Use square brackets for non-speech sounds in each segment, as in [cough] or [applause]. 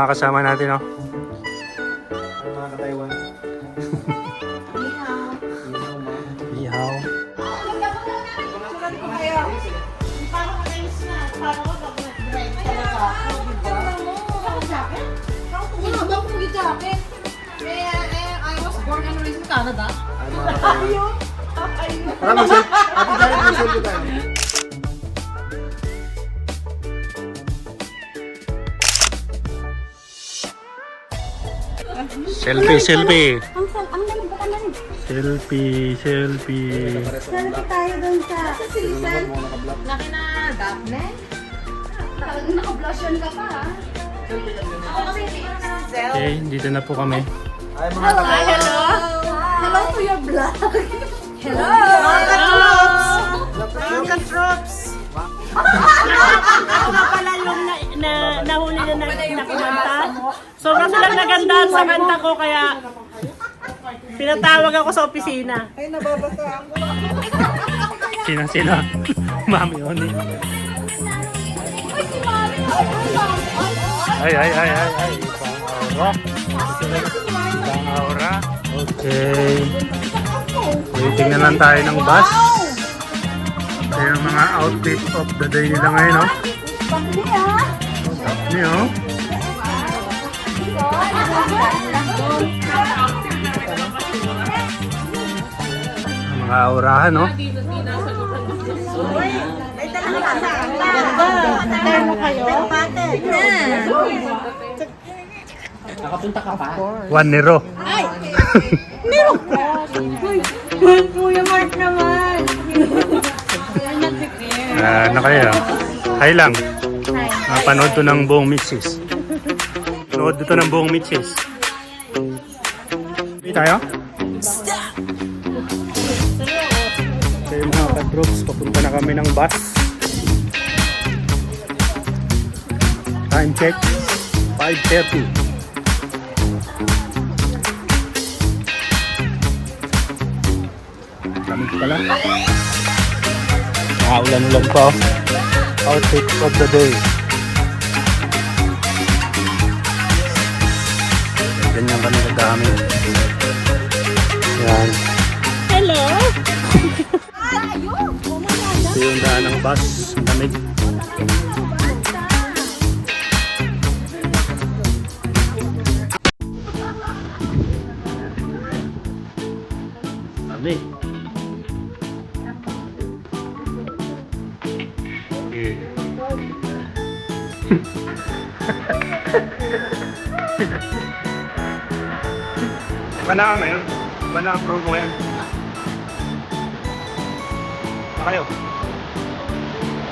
mga kasama natin, oh. Mga ka-Taiwan. Ihaw. Eh, eh, born and raised in Canada. Mga ka-Taiwan. Parang mag-selfie tayo. Selfie, selfie. Ang sal, ang galing ba naman? Selfie, selfie. Selfie tayo dun sa season. Laki na Daphne. Talagang naka-blushan ka pa ha. Ako kasi Zel. Okay, dito na po kami. Mga ka-Taiwan. Hello. Hello to your vlog. Hello. Welcome troops! Ako nga pala yung na, na, nahuli na na, na kumanta. Sobrang silang nagandaan sa kanta ko kaya pinatawag ako sa opisina. Sina sila? Mami Oni. Ay, ay, ay, ay, ay. Ibang aura. Okay. Waiting na lang tayo ng bus. Ito yung mga outfit of the day nila ngayon, no? Pagli ha. Ini, oh. Ang Mga aurahan, no? One Nero. [laughs] Kuya Mark naman. Ah, ano kaya? Hi lang. Napanood to ng buong mixes. Panood to ng buong mixes. Hindi tayo? So yung mga ka-troops, papunta na kami ng bus. Time check, 5.30. Lamig pala. Nakaulan-ulan pa. oh. Outfit of the day. Ganyan kami kagamit. Yan. Hello! Ito yung daan ng bus. Lamig. Bana ka ngayon? Bana ang promo ngayon? Pa kayo?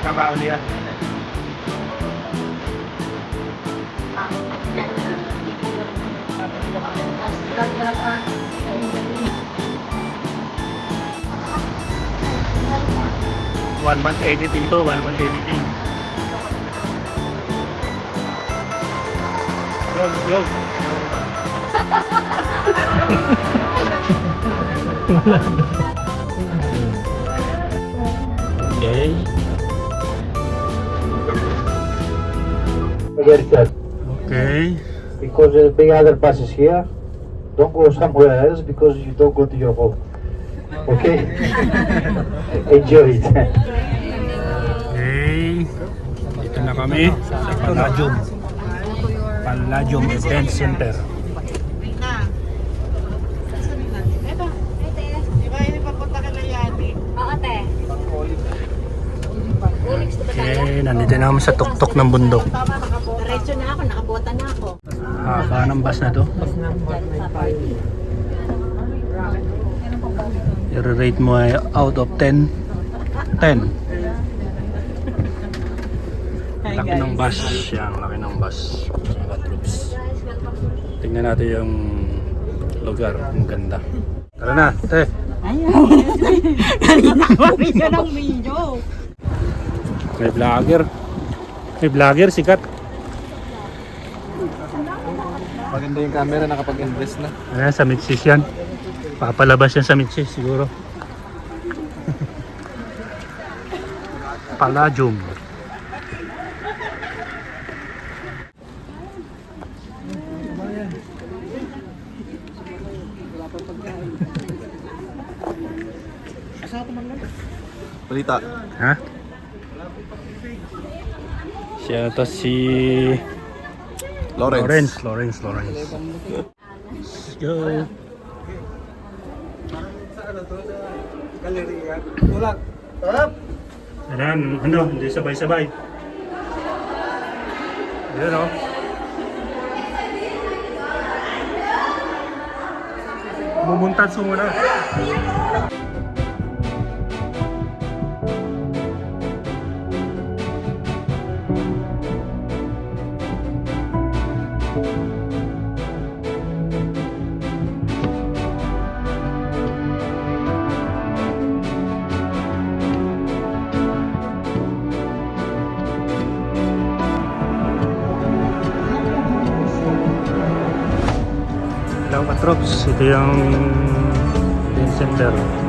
Kabaon niya. One month editing to, one month editing. Go, go. Okay. Okay. Because the big other buses here, don't go somewhere else because you don't go to your home. Okay? [laughs] Enjoy it. Okay. Dito na kami sa Palladium. Palladium Event Center. Okay, nandito na kami sa tuktok ng bundok. Diretso na ako, nakabota na ako. Haba ng bus na to. I-rate mo ay out of 10. 10. Laki ng bus. Yan, laki ng bus. Mga troops. Tingnan natin yung lugar. Ang ganda. Tara na, te. [laughs] Kanina pa rin yan ang video. May vlogger. May vlogger, sikat. Maganda yung camera, nakapag-invest na. Ayan, sa Mitsis yan. Papalabas yan sa Mitsis siguro. Palladium. Balita. Ha? Siya to si Lawrence. Lawrence, Lawrence, Lawrence. Let's go. Ayan, ano, hindi sabay-sabay. Ayan o. Mumuntad sa muna. Hello Patrops, ito yung main center.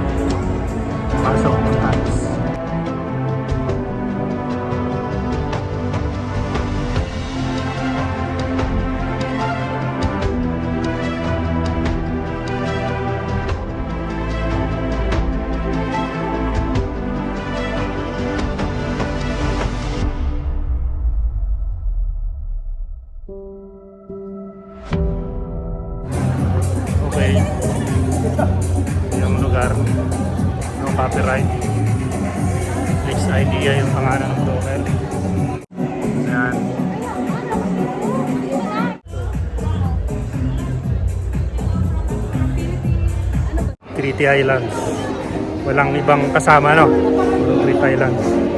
Crete Islands. Walang ibang kasama, no? Crete Islands.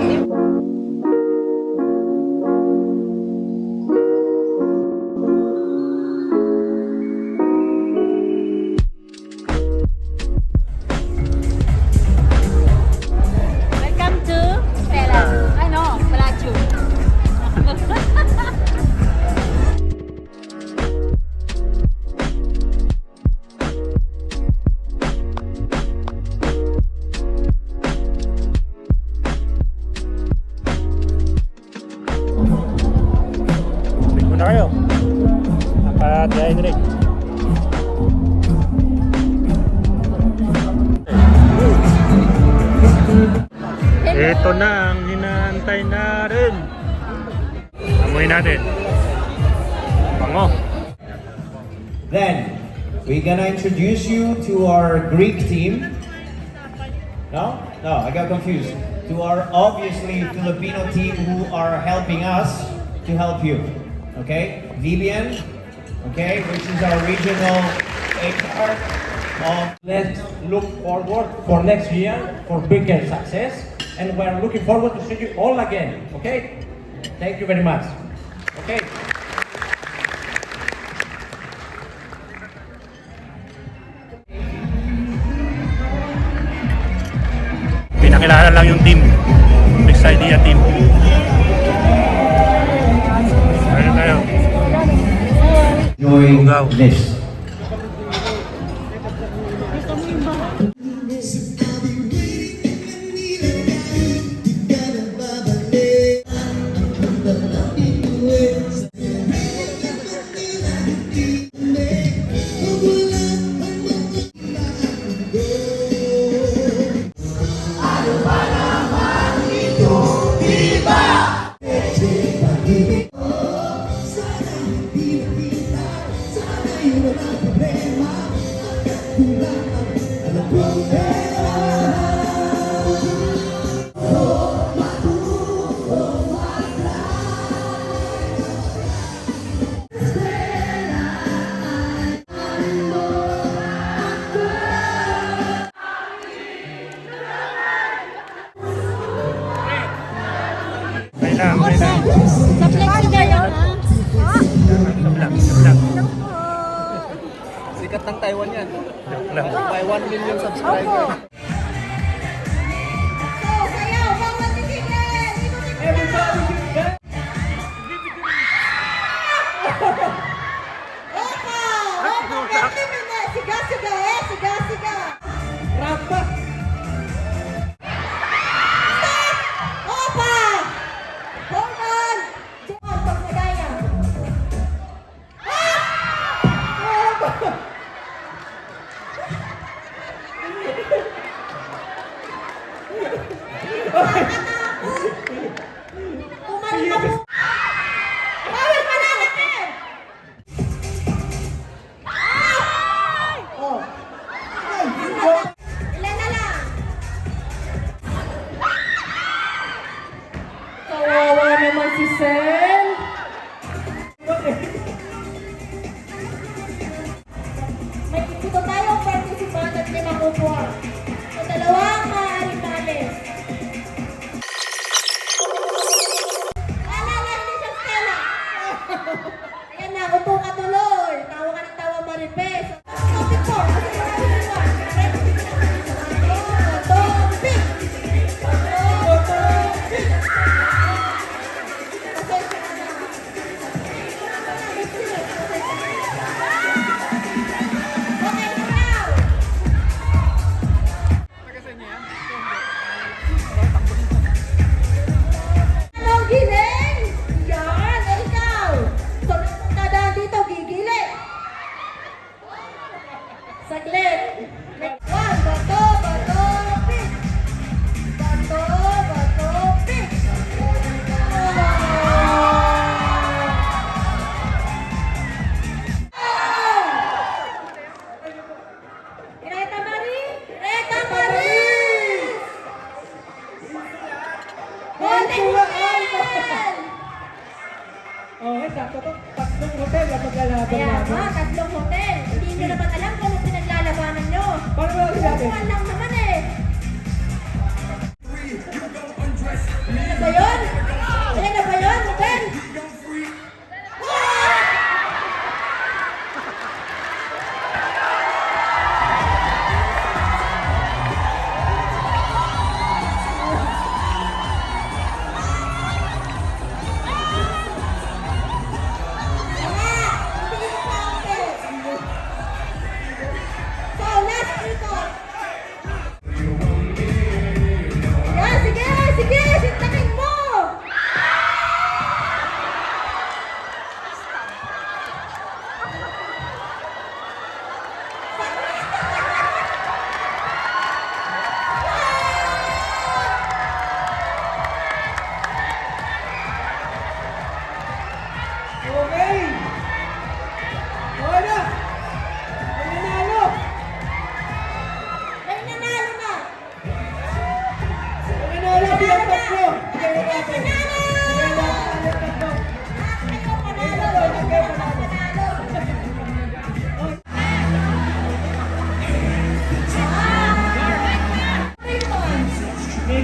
Naka-dehydrate. Ito na ang hinahantay natin. Amoy natin. Bango. Then, we're gonna introduce you to our Greek team. No? No, I got confused. To our obviously Filipino team who are helping us to help you. Okay? Vivian, okay, which is our regional HR. Um, Let's look forward for next year for bigger success, and we're looking forward to see you all again. Okay? Thank you very much. Okay. Pinakilala lang yung team. Next idea team. doing this. Oh, Opo.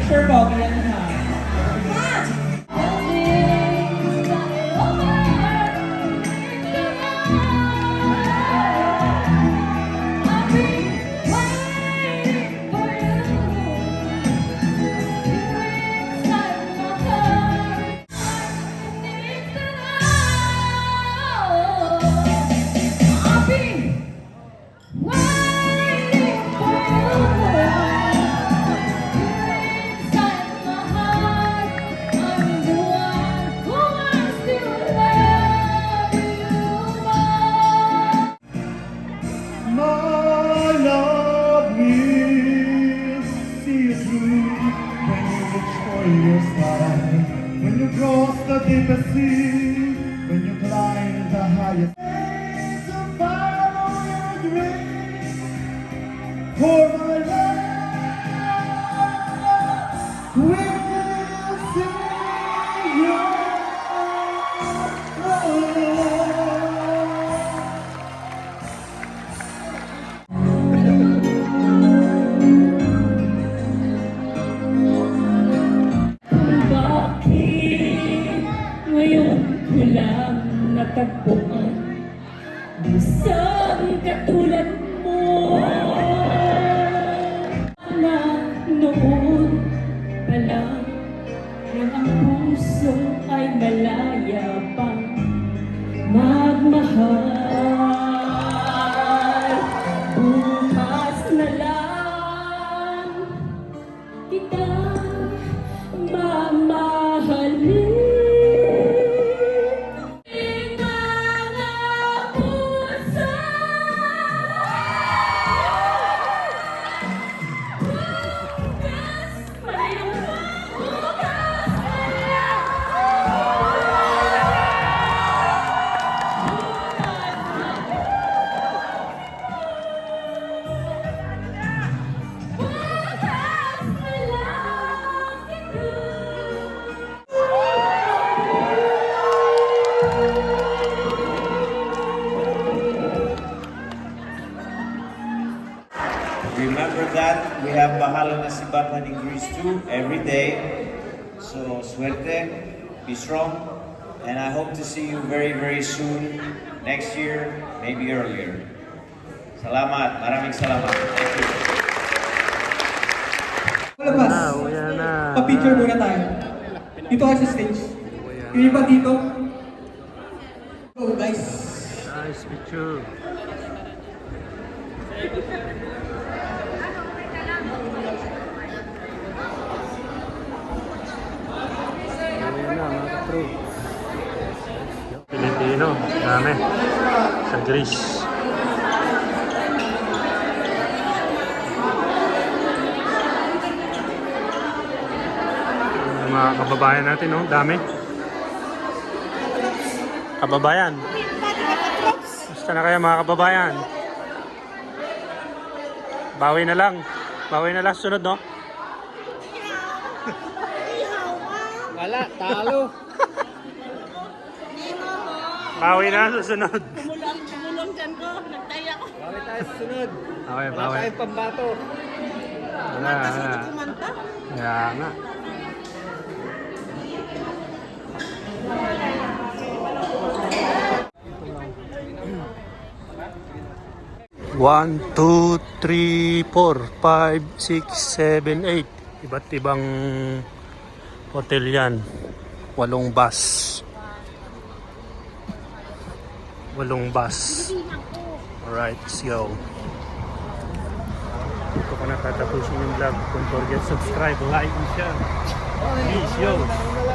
Sure, Bobby. is true every day. So, suerte, be strong, and I hope to see you very, very soon, next year, maybe earlier. Salamat, maraming salamat. Thank you. Palabas. Ah. picture muna tayo. Dito ka sa stage. Yung iba dito, guys. Mga kababayan natin, no? Dami. Kababayan. Basta na kaya mga kababayan. Bawi na lang. Bawi na lang sunod, no? Wala, talo. [laughs] Bawi na susunod. Susunod? Okay, Wala bawi. tayong pambato. Wala, wala. Kumanta? Kaya nga. One, two, three, four, five, six, seven, eight. Iba't ibang hotel yan. Walong bus. Walong bus. Alright, let's go. Dito ko na tatapusin yung vlog. Don't forget subscribe, like, and share. Peace, yo!